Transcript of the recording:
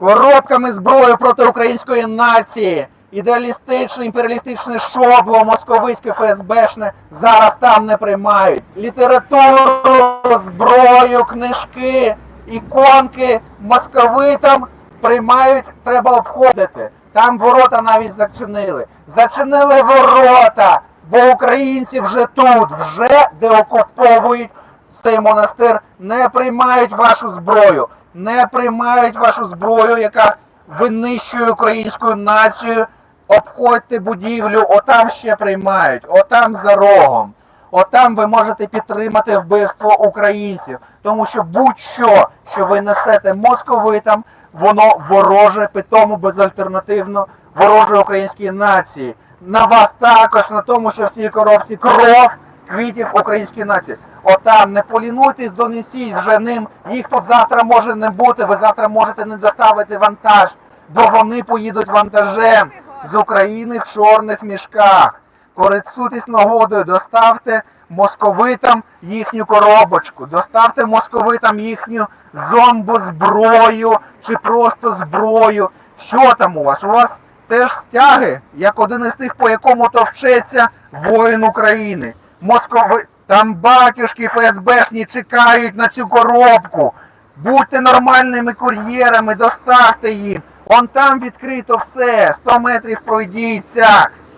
коробками зброї проти української нації. Ідеалістичне, імперіалістичне шобло, московицьке ФСБшне зараз там не приймають. Літературу, зброю, книжки, іконки московитам приймають, треба обходити. Там ворота навіть зачинили. Зачинили ворота, бо українці вже тут, вже деокуповують цей монастир, не приймають вашу зброю, не приймають вашу зброю, яка винищує українську націю. Обходьте будівлю, отам ще приймають, отам за рогом. Отам ви можете підтримати вбивство українців, тому що будь-що, що ви несете московитам, воно вороже, питому безальтернативно вороже українській нації. На вас також, на тому, що в цій коробці кров квітів української нації. Отам не полінуйтесь, донесіть вже ним. Їх тут завтра може не бути. Ви завтра можете не доставити вантаж, бо вони поїдуть вантажем з України в чорних мішках. Користуйтесь нагодою, доставте московитам їхню коробочку, доставте московитам їхню зомбу зброю чи просто зброю. Що там у вас? У вас теж стяги, як один із тих, по якому товчеться воїн України. Москови... Там батюшки ФСБшні чекають на цю коробку. Будьте нормальними кур'єрами, доставте їм. Вон там відкрито все. 100 метрів пройдіться.